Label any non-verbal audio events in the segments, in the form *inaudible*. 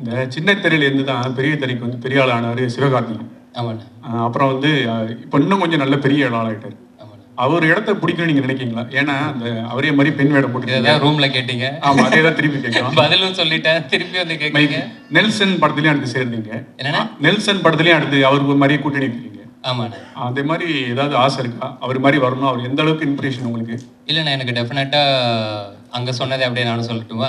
இந்த சின்ன திரையில இருந்து தான் பெரிய திரைக்கு வந்து பெரிய ஆள் ஆனாரு சிவகார்த்திகேயன். ஆமாண்ணே. அப்புறம் வந்து இப்போ இன்னும் கொஞ்சம் நல்ல பெரிய ஆளாயிட்டாரு ஆமாண்ணே. அவர் இடத்த பிடிக்கணும்னு நீங்க நினைக்கிறீங்களா? ஏன்னா அந்த அவரே மாதிரி பெண் வேடம் போட்டு ரூம்ல கேட்டீங்க. ஆமா அதே தான் திருப்பி கேட்கலாம். பதிலும் சொல்லிட்டேன் திருப்பி வந்து கேட்குறீங்க. நெல்சன் படத்துலயும் அடுத்து சேர்ந்தீங்க என்னண்ணே? நெல்சன் படத்துலயும் அடுத்து அவருக்கு மாதிரியே கூட்டணி இருக்கீங்க ஆமாண்ணே. அதே மாதிரி ஏதாவது ஆசை இருக்கா? அவர் மாதிரி வரணும்? அவர் எந்த அளவுக்கு இன்ஸ்பிரேஷன் உங்களுக்கு? இல்லைண்ணே எனக்கு டெஃபினட்டாக அங்கே சொன்னதை அப்படியே நானும் சொல்லட்டுமா?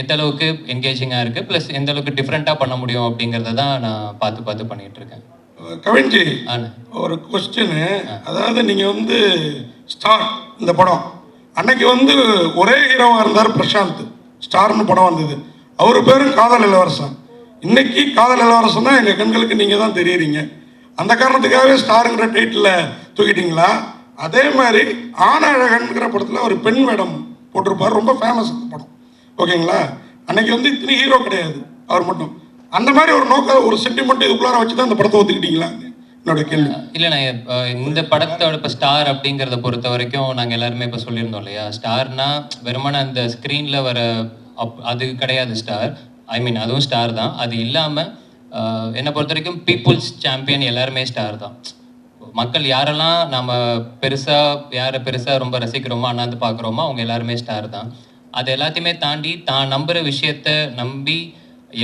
எந்த அளவுக்கு என்கேஜிங்காக இருக்குது ப்ளஸ் எந்த அளவுக்கு டிஃப்ரெண்ட்டாக பண்ண முடியும் அப்படிங்கிறத தான் நான் பார்த்து பார்த்து பண்ணிகிட்டு இருக்கேன். ஆண்ணே ஒரு கொஸ்டின் அதாவது நீங்கள் வந்து ஸ்டார் இந்த படம். அன்னைக்கு வந்து ஒரே ஹீரோவாக இருந்தார் பிரசாந்த். ஸ்டார்னு படம் வந்தது. அவர் பேரும் காதல் இளவரசன். இன்னைக்கு காதல் இளவரசன் தான் எங்கள் கண்களுக்கு நீங்கள் தான் தெரியுறீங்க. அந்த காரணத்துக்காகவே ஸ்டாருங்கிற டைட்டில் தூக்கிட்டீங்களா? அதே மாதிரி ஆனழகன்கிற படத்தில் ஒரு பெண் வேடம் போட்டிருப்பார். ரொம்ப ஃபேமஸ் அந்த படம். ஓகேங்களா? அன்னைக்கு வந்து இத்தனை ஹீரோ கிடையாது. அவர் மட்டும். அந்த மாதிரி ஒரு நோக்க ஒரு சென்டிமெண்ட் இதுக்குள்ளார வச்சு தான் அந்த படத்தை ஒத்துக்கிட்டீங்களா என்னோட கேள்வி. இல்லைண்ணா இந்த படத்தோட இப்போ ஸ்டார் அப்படிங்கிறத பொறுத்த வரைக்கும் நாங்கள் எல்லாருமே இப்போ சொல்லியிருந்தோம் இல்லையா? ஸ்டார்னா வெறுமான அந்த ஸ்க்ரீனில் வர அப் அது கிடையாது ஸ்டார் ஐ மீன் அதுவும் ஸ்டார் தான். அது இல்லாமல் என்னை பொறுத்த வரைக்கும் பீப்புள்ஸ் சாம்பியன் எல்லாருமே ஸ்டார் தான். மக்கள் யாரெல்லாம் நம்ம பெருசாக யாரை பெருசாக ரொம்ப ரசிக்கிறோமோ அண்ணாந்து பார்க்குறோமோ அவங்க எல்லாருமே ஸ்டார் தான். அது எல்லாத்தையுமே தாண்டி தான் நம்புகிற விஷயத்த நம்பி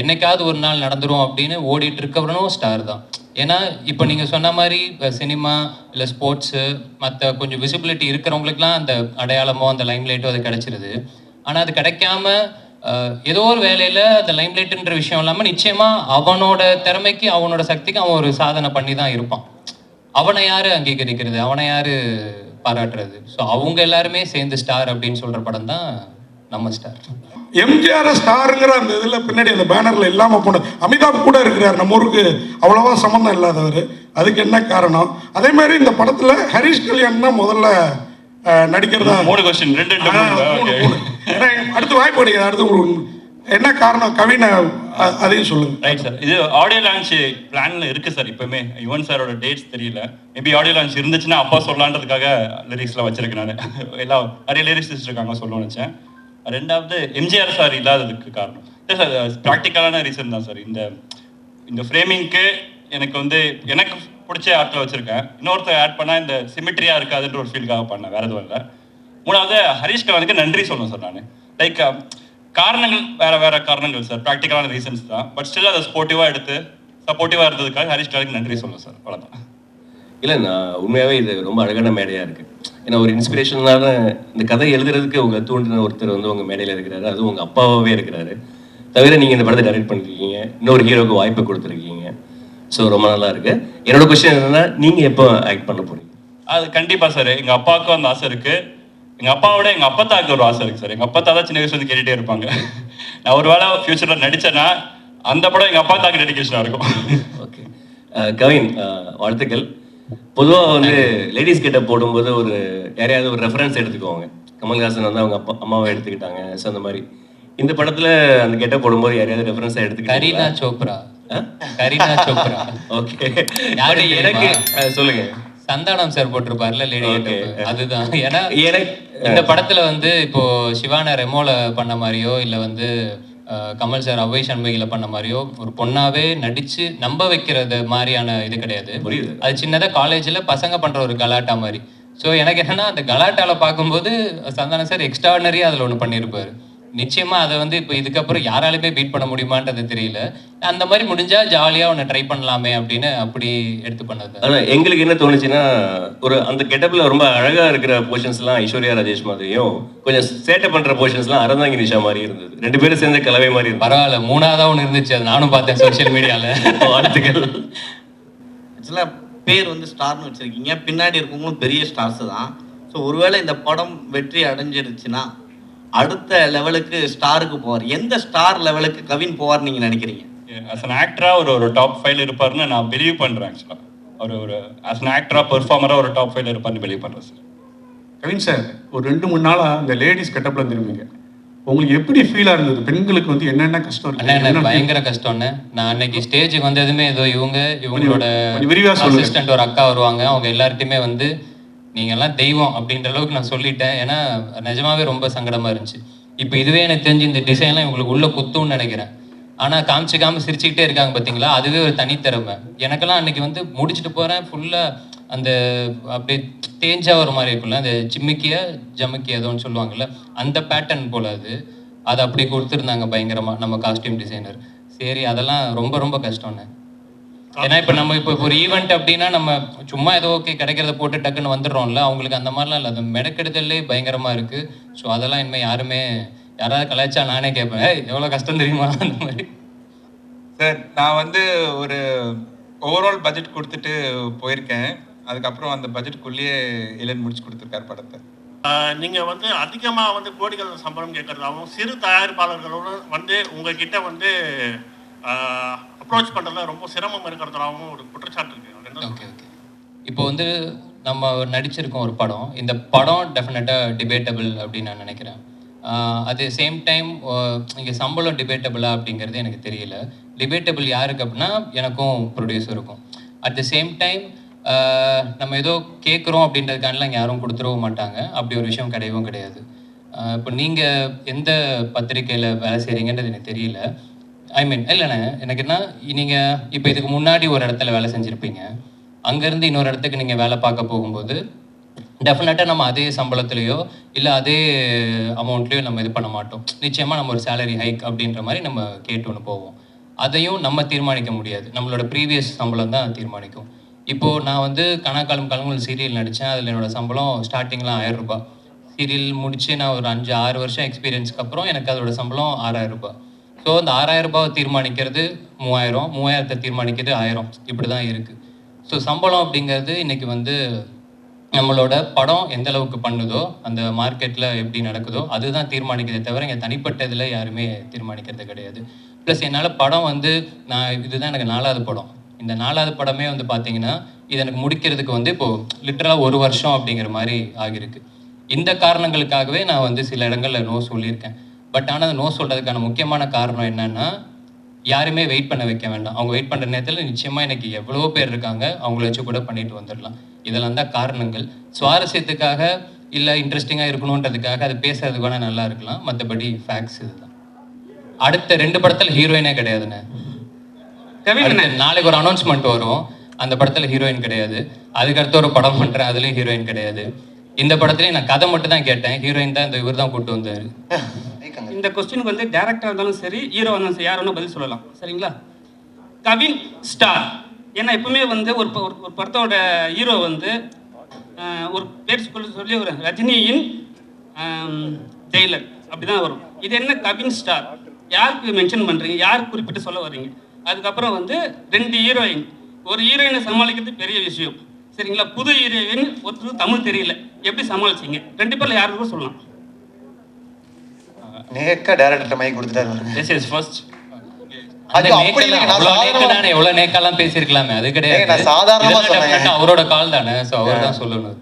என்னைக்காவது ஒரு நாள் நடந்துரும் அப்படின்னு ஓடிட்டு இருக்கவனும் ஸ்டார் தான். ஏன்னா இப்போ நீங்கள் சொன்ன மாதிரி சினிமா இல்லை ஸ்போர்ட்ஸு மற்ற கொஞ்சம் விசிபிலிட்டி இருக்கிறவங்களுக்குலாம் அந்த அடையாளமோ அந்த லைம்லைட்டோ அது கிடச்சிருது. ஆனால் அது கிடைக்காம ஏதோ ஒரு வேலையில் அந்த லைம்லைட்டுன்ற விஷயம் இல்லாமல் நிச்சயமாக அவனோட திறமைக்கு அவனோட சக்திக்கு அவன் ஒரு சாதனை பண்ணி தான் இருப்பான். அவனை யாரு அங்கீகரிக்கிறது? அவனை யாரு பாராட்டுறது? ஸோ அவங்க எல்லாருமே சேர்ந்து ஸ்டார் அப்படின்னு சொல்கிற படம் தான் நம்ம ஸ்டார் எம்ஜிஆர் ஸ்டாருங்கிற அந்த இதில் பின்னாடி அந்த பேனரில் இல்லாமல் போன அமிதாப் கூட இருக்கிறார். நம்ம ஊருக்கு அவ்வளோவா சம்மந்தம் இல்லாதவர். அதுக்கு என்ன காரணம்? அதே மாதிரி இந்த படத்தில் ஹரிஷ் கல்யாண் தான் முதல்ல நடிக்கிறதா? மூணு கொஸ்டின் ரெண்டு. ஏன்னா அடுத்து வாய்ப்பு கிடையாது அடுத்து உங்களுக்கு என்ன காரணம்? கவினை அதையும் சொல்லுங்க. ரைட் சார் இது ஆடியோ லான்ச் பிளான்ல இருக்கு சார் இப்பவுமே. யுவன் சாரோட டேட்ஸ் தெரியல. மேபி ஆடியோ லான்ச் இருந்துச்சுன்னா அப்பா சொல்லலான்றதுக்காக லிரிக்ஸ்லாம் வச்சிருக்கேன் நான். எல்லாம் நிறைய லிரிக்ஸ் இருக்காங்க சொல்ல நினைச்சேன். ரெண்டாவது எம்ஜிஆர் சார் இல்லாததுக்கு காரணம். இல்லை சார் ப்ராக்டிக்கலான ரீசன் தான் சார். இந்த இந்த ஃப்ரேமிங்க்கு எனக்கு வந்து எனக்கு பிடிச்ச ஆர்ட்டில் வச்சிருக்கேன். இன்னொருத்தர் ஆட் பண்ணால் இந்த சிமிட்ரியாக இருக்காதுன்ற ஒரு ஃபீல்காக பண்ணேன். வேறு எதுவும் இல்லை. மூணாவது ஹரிஷ் கலானுக்கு நன்றி சொல்லணும் சார் நான். லைக் காரணங்கள் வேற வேற காரணங்கள் சார். ப்ராக்டிக்கலான ரீசன்ஸ் தான். பட் ஸ்டில் அதை ஸ்போர்ட்டிவாக எடுத்து சப்போர்ட்டிவாக இருந்ததுக்காக ஹரிஷ் கலானுக்கு நன்றி சொல்லணும் சார். அவ்வளோதான் இல்லை நான் உண்மையாகவே இது ரொம்ப அழகான மேடையாக இருக்குது ஏன்னா ஒரு இன்ஸ்பிரேஷனான இந்த கதை எழுதுறதுக்கு உங்களை தூண்டின ஒருத்தர் வந்து உங்கள் மேடையில் இருக்கிறாரு. அதுவும் உங்கள் அப்பாவாகவே இருக்கிறாரு. தவிர நீங்கள் இந்த படத்தை டைரக்ட் பண்ணிருக்கீங்க. இன்னொரு ஹீரோக்கு வாய்ப்பு கொடுத்துருக்கீங்க. ஸோ ரொம்ப நல்லா இருக்கு. என்னோட கொஸ்டின் என்னன்னா நீங்கள் எப்போ ஆக்ட் பண்ண போறீங்க? அது கண்டிப்பா சார் எங்க அப்பாவுக்கும் அந்த ஆசை இருக்கு. எங்க அப்பாவோட எங்க அப்பத்தாக்கு ஒரு ஆசை இருக்கு சார் எங்க அப்பத்தா தான் சின்ன வயசுல இருந்து கேட்டுட்டே இருப்பாங்க. *laughs* நான் ஒரு வேளை ஃபியூச்சர்ல நடிச்சேன்னா அந்த படம் எங்க அப்பா தாக்கு டெடிகேஷனா இருக்கும். ஓகே கவின் வாழ்த்துக்கள். பொதுவாக வந்து லேடிஸ் கிட்ட போடும்போது ஒரு யாரையாவது ஒரு ரெஃபரன்ஸ் எடுத்துக்குவாங்க. கமல்ஹாசன் வந்து அவங்க அப்பா அம்மாவை எடுத்துக்கிட்டாங்க. ஸோ அந்த மாதிரி. இந்த படத்துல அந்த கெட்ட போடும்போது யாரையாவது ரெஃபரன்ஸாக கரீனா எடுத்துக்கிட்டீங்களா? சோப்ரா. கரீனா சோப்ரா. ஓகே யாரு எனக்கு சொல்லுங்க. சந்தானம் சார் போட்டிருப்பார்ல லேடி. அதுதான். ஏன்னா இந்த படத்துல வந்து இப்போ சிவான ரெமோல பண்ண மாதிரியோ இல்ல வந்து கமல் சார் அவ்வை சண்முகில பண்ண மாதிரியோ ஒரு பொண்ணாவே நடிச்சு நம்ப வைக்கிறது மாதிரியான இது கிடையாது. புரியுது. அது சின்னதா காலேஜ்ல பசங்க பண்ற ஒரு கலாட்டா மாதிரி. ஸோ எனக்கு என்னன்னா அந்த கலாட்டால பார்க்கும்போது சந்தானம் சார் எக்ஸ்ட்ராடனரியா அதுல ஒன்று பண்ணியிருப்பாரு நிச்சயமா அதை வந்து இப்போ இதுக்கப்புறம் யாராலுமே பீட் பண்ண முடியுமான்றது தெரியல. அந்த மாதிரி முடிஞ்சா ஜாலியா ஒன்று ட்ரை பண்ணலாமே அப்படின்னு அப்படி எடுத்து பண்ணது. ஆனா எங்களுக்கு என்ன தோணுச்சுன்னா ஒரு அந்த கெட்டப்ல ரொம்ப அழகா இருக்கிற போர்ஷன்ஸ்லாம் ஐஸ்வர்யா ராஜேஷ் மாதிரியும் கொஞ்சம் சேட்டை பண்ற போர்ஷன்ஸ்லாம் அறந்தாங்கி நிஷா மாதிரி இருந்தது. ரெண்டு பேரும் சேர்ந்த கலவை மாதிரி இருந்தது. பரவாயில்ல மூணாவதா ஒன்று இருந்துச்சு அது நானும் பார்த்தேன் சோஷியல் மீடியால வாழ்த்துக்கள். ஆக்சுவலாக பேர் வந்து ஸ்டார்னு வச்சுருக்கீங்க. பின்னாடி இருக்கவங்களும் பெரிய ஸ்டார்ஸ் தான். ஸோ ஒருவேளை இந்த படம் வெற்றி அடைஞ்சிருச்சுன்னா அடுத்த லெவலுக்கு ஸ்டாருக்கு போவார். எந்த ஸ்டார் லெவலுக்கு கவின் போவார் நீங்கள் நினைக்கிறீங்க? ஆஸ் அன் ஆக்டராக ஒரு ஒரு டாப் ஃபைவ்ல இருப்பாருன்னு நான் பிலீவ் பண்ணுறேன் ஆக்சுவலாக ஒரு ஒரு ஆஸ் அன் ஆக்டராக பெர்ஃபார்மராக ஒரு டாப் ஃபைவ்ல இருப்பார்னு பிலீவ் பண்ணுறேன் சார் கவின் சார் ஒரு ரெண்டு மூணு நாளா இந்த லேடிஸ் கெட்டப்ல இருந்திருப்பீங்க. உங்களுக்கு எப்படி ஃபீலா இருந்தது? பெண்களுக்கு வந்து என்னென்ன கஷ்டம் என்ன பயங்கர கஷ்டம்ண்ணே நான் அன்னைக்கு ஸ்டேஜுக்கு வந்ததுமே ஏதோ இவங்க இவங்களோட. அசிஸ்டன்ட் ஒரு அக்கா வருவாங்க. அவங்க எல்லார்ட்டையுமே வந்து நீங்கள்லாம் தெய்வம் அப்படின்ற அளவுக்கு நான் சொல்லிட்டேன். ஏன்னா நிஜமாவே ரொம்ப சங்கடமாக இருந்துச்சு. இப்போ இதுவே எனக்கு தெரிஞ்சு இந்த டிசைன்லாம் இவங்களுக்கு உள்ளே குத்தும்னு நினைக்கிறேன். ஆனா காமிச்சிக்காம சிரிச்சுக்கிட்டே இருக்காங்க பார்த்தீங்களா அதுவே ஒரு தனித்திறமை. எனக்கெல்லாம் அன்னைக்கு வந்து முடிச்சுட்டு போகிறேன் ஃபுல்லாக அந்த அப்படியே தேஞ்சா ஒரு மாதிரி இருக்கும்ல அந்த சிம்மிக்கியா ஜமுக்கிய ஏதோன்னு சொல்லுவாங்கல்ல அந்த பேட்டர்ன் போல அது. அதை அப்படி கொடுத்துருந்தாங்க பயங்கரமாக நம்ம காஸ்டியூம் டிசைனர் சரி அதெல்லாம் ரொம்ப ரொம்ப கஷ்டம்ண்ணே ஏன்னா இப்போ நம்ம இப்போ ஒரு ஈவெண்ட் அப்படின்னா நம்ம சும்மா ஏதோ ஓகே கிடைக்கிறத போட்டு டக்குன்னு வந்துடுறோம்ல அவங்களுக்கு அந்த மாதிரிலாம் இல்லை. அது மெனக்கெடுதல்லே பயங்கரமா இருக்கு. ஸோ அதெல்லாம் இனிமேல் யாருமே யாராவது கலாய்ச்சா நானே கேட்பேன் "ஏய், எவ்வளவு கஷ்டம் தெரியுமா? அந்த மாதிரி. சார் நான் வந்து ஒரு ஓவரால் பட்ஜெட் கொடுத்துட்டு போயிருக்கேன். அதுக்கப்புறம் அந்த பட்ஜெட்டுக்குள்ளேயே இளன் முடிச்சு கொடுத்துருக்காரு படத்தை. ஆஹ் நீங்க வந்து அதிகமா வந்து கோடிகள் சம்பளம் கேட்கறதாகவும் சிறு தயாரிப்பாளர்களோட வந்து உங்ககிட்ட வந்து அப்ரோச் பண்ணுறதுல ரொம்ப சிரமம் இருக்கிறதாகவும் ஒரு குற்றச்சாட்டு இருக்கு. ஓகே ஓகே இப்போ வந்து நம்ம நடிச்சிருக்கோம் ஒரு படம் இந்த படம் டெஃபினட்டாக டிபேட்டபிள் அப்படின்னு நான் நினைக்கிறேன். அதே சேம் டைம் இங்கே சம்பளம் டிபேட்டபிளா அப்படிங்கிறது எனக்கு தெரியல. டிபேட்டபிள் யாருக்கு அப்படின்னா எனக்கும் ப்ரொடியூசருக்கும் அட் த சேம் டைம் நம்ம ஏதோ கேட்குறோம் அப்படின்றதுக்காண்டிலாம் யாரும் கொடுத்துடவும் மாட்டாங்க. அப்படி ஒரு விஷயம் கிடையவும் கிடையாது. இப்போ நீங்கள் எந்த பத்திரிக்கையில் வேலை செய்கிறீங்கன்றது எனக்கு தெரியல. ஐ மீன் இல்லைண்ணே எனக்கு என்ன நீங்கள் இப்போ இதுக்கு முன்னாடி ஒரு இடத்துல வேலை செஞ்சுருப்பீங்க. அங்கேருந்து இன்னொரு இடத்துக்கு நீங்கள் வேலை பார்க்க போகும்போது டெஃபினட்டாக நம்ம அதே சம்பளத்துலேயோ இல்லை அதே அமௌண்ட்லேயோ நம்ம இது பண்ண மாட்டோம். நிச்சயமாக நம்ம ஒரு சேலரி ஹைக் அப்படின்ற மாதிரி நம்ம கேட்டு ஒன்று போவோம். அதையும் நம்ம தீர்மானிக்க முடியாது. நம்மளோட ப்ரீவியஸ் சம்பளம் தான் தீர்மானிக்கும். இப்போது நான் வந்து கணக்காலம் கலங்கல் சீரியல் நடித்தேன் அதில் என்னோடய சம்பளம் ஸ்டார்டிங்கில் ஆயிரம் ரூபாய். சீரியல் முடித்து நான் ஒரு அஞ்சு ஆறு வருஷம் எக்ஸ்பீரியன்ஸ்க்கு அப்புறம் எனக்கு அதோட சம்பளம் ஆறாயிரம் ரூபாய். ஸோ அந்த ஆறாயிரம் ரூபாவை தீர்மானிக்கிறது மூவாயிரம் மூவாயிரத்தை தீர்மானிக்கிறது ஆயிரம். இப்படி தான் இருக்குது ஸோ சம்பளம் அப்படிங்கிறது இன்னைக்கு வந்து நம்மளோட படம் எந்த அளவுக்கு பண்ணுதோ அந்த மார்க்கெட்டில் எப்படி நடக்குதோ அதுதான் தீர்மானிக்கிறதே தவிர இங்கே தனிப்பட்ட இதில் யாருமே தீர்மானிக்கிறது கிடையாது. ப்ளஸ் என்னால் படம் வந்து நான் இதுதான் எனக்கு நாலாவது படம். இந்த நாலாவது படமே வந்து பார்த்தீங்கன்னா இது எனக்கு முடிக்கிறதுக்கு வந்து இப்போது லிட்டரலாக ஒரு வருஷம் அப்படிங்கிற மாதிரி ஆகியிருக்கு. இந்த காரணங்களுக்காகவே நான் வந்து சில இடங்களில் நோ சொல்லியிருக்கேன். பட் ஆனால் அந்த நோ சொல்கிறதுக்கான முக்கியமான காரணம் என்னன்னா யாருமே வெயிட் பண்ண வைக்க வேண்டாம். அவங்க வெயிட் பண்ணுற நேரத்தில் நிச்சயமாக எனக்கு எவ்வளோ பேர் இருக்காங்க. அவங்கள வச்சு கூட பண்ணிட்டு வந்துடலாம். இதெல்லாம் தான் காரணங்கள். சுவாரஸ்யத்துக்காக இல்லை இன்ட்ரெஸ்டிங்காக இருக்கணுன்றதுக்காக அது பேசுறதுக்கு வேணால் நல்லா இருக்கலாம். மற்றபடி ஃபேக்ட்ஸ் இதுதான். அடுத்த ரெண்டு படத்தில் ஹீரோயினே கிடையாதுண்ணே. நாளைக்கு ஒரு அனௌன்ஸ்மெண்ட் வரும். அந்த படத்துல ஹீரோயின் கிடையாது. அதுக்கடுத்து ஒரு படம் பண்றேன். அதுலயும் ஹீரோயின் கிடையாது. இந்த படத்துலயும் நான் கதை மட்டும் தான் கேட்டேன். ஹீரோயின் தான் இந்த இவர் தான் கூட்டு வந்தாரு. *laughs* இந்த கொஸ்டினுக்கு வந்து டேரக்டர் இருந்தாலும் சரி ஹீரோ இருந்தாலும் சரி யார் வேணும் பதில் சொல்லலாம். சரிங்களா? கவின் ஸ்டார். ஏன்னா எப்பவுமே வந்து ஒரு ப- ஒரு- படத்தோட ஹீரோ வந்து ஒரு பேர் சொல்லி சொல்லி ஒரு ரஜினியின் ஜெயிலர். அப்படிதான் வரும். இது என்ன கவின் ஸ்டார்? யாருக்கு மென்ஷன் பண்றீங்க? யார் குறிப்பிட்டு சொல்ல வர்றீங்க? அதுக்கப்புறம் வந்து ரெண்டு ஹீரோயின் ஒரு ஹீரோயினை சமாளிக்கிறது பெரிய விஷயம். சரிங்களா? புது ஹீரோயின் ஒருத்தருக்கு தமிழ் தெரியல. எப்படி சமாளிச்சீங்க? ரெண்டு பேர்ல யாருக்கும் சொல்லலாம். நேக்கா டேரக்டர் மைக் கொடுத்துட்டாரு எஸ் எஸ் ஃபர்ஸ்ட் எவ்வளவு பேசியிருக்கலாமே அது கிடையாது. சாதாரணமா அவரோட கால் தானே ஸோ அவர் தான் சொல்லணும்.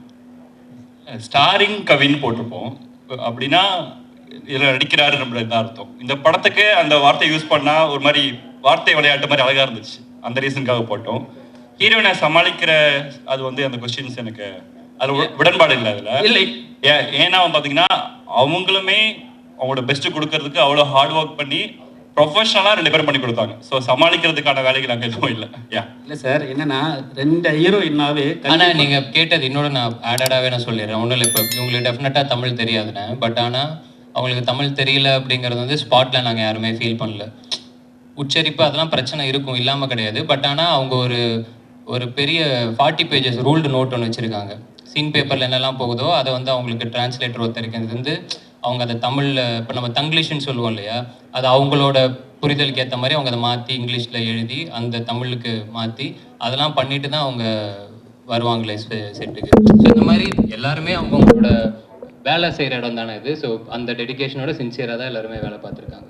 ஸ்டாரிங் கவின் போட்டிருப்போம். அப்படின்னா இதில் நடிக்கிறாரு நம்மள தான் அர்த்தம். இந்த படத்துக்கு அந்த வார்த்தை யூஸ் பண்ணா ஒரு மாதிரி வார்த்தை விளையாட்டு மாதிரி அழகா இருந்துச்சு. அந்த ரீசனுக்காக போட்டோம். ஹீரோயினை சமாளிக்கிற அது வந்து அந்த கொஸ்டின்ஸ் எனக்கு அது உட- உடன்பாடு இல்லை அதுல. இல்லை. ஏ- ஏன்னா பாத்தீங்கன்னா அவங்களுமே அவங்களோட பெஸ்ட் கொடுக்கறதுக்கு அவ்வளோ ஹார்ட் ஒர்க் பண்ணி ப்ரொஃபஷனலாக ரெண்டு பேரும் பண்ணி கொடுத்தாங்க. ஸோ சமாளிக்கிறதுக்கான வேலைகள் அங்கே எதுவும் இல்லை. யா இல்ல சார் என்னன்னா ரெண்டு ஹீரோயின்னாவே ஆனா நீங்க கேட்டது இன்னொரு நான் ஆடடாவே நான் சொல்லிடுறேன். ஒன்றும் இல்லை இப்போ இவங்களுக்கு டெஃபினட்டாக தமிழ் தெரியாதுண்ணே பட் ஆனா அவங்களுக்கு தமிழ் தெரியல அப்படிங்கிறது வந்து ஸ்பாட்டில் நாங்கள் யாருமே ஃபீல் பண்ணல. உச்சரிப்பு அதெல்லாம் பிரச்சனை இருக்கும் இல்லாமல் கிடையாது. பட் ஆனால் அவங்க ஒரு ஒரு பெரிய ஃபார்ட்டி பேஜஸ் ரூல்டு நோட் ஒன்று வச்சுருக்காங்க. சீன் பேப்பரில் என்னெல்லாம் போகுதோ அதை வந்து அவங்களுக்கு டிரான்ஸ்லேட்டர் ஒருத்தருக்கு வந்து அவங்க அதை தமிழில் இப்போ நம்ம தங்கிலீஷ்னு சொல்லுவோம் இல்லையா அது அவங்களோட புரிதலுக்கு ஏற்ற மாதிரி அவங்க அதை மாற்றி இங்கிலீஷில் எழுதி அந்த தமிழுக்கு மாற்றி அதெல்லாம் பண்ணிட்டு தான் அவங்க வருவாங்களே செட்டுக்கு. ஸோ இந்த மாதிரி எல்லாருமே அவங்கவுங்களோட வேலை செய்கிற இடம் தானே இது. ஸோ அந்த டெடிகேஷனோட சின்சியராக தான் எல்லாருமே வேலை பார்த்துருக்காங்க.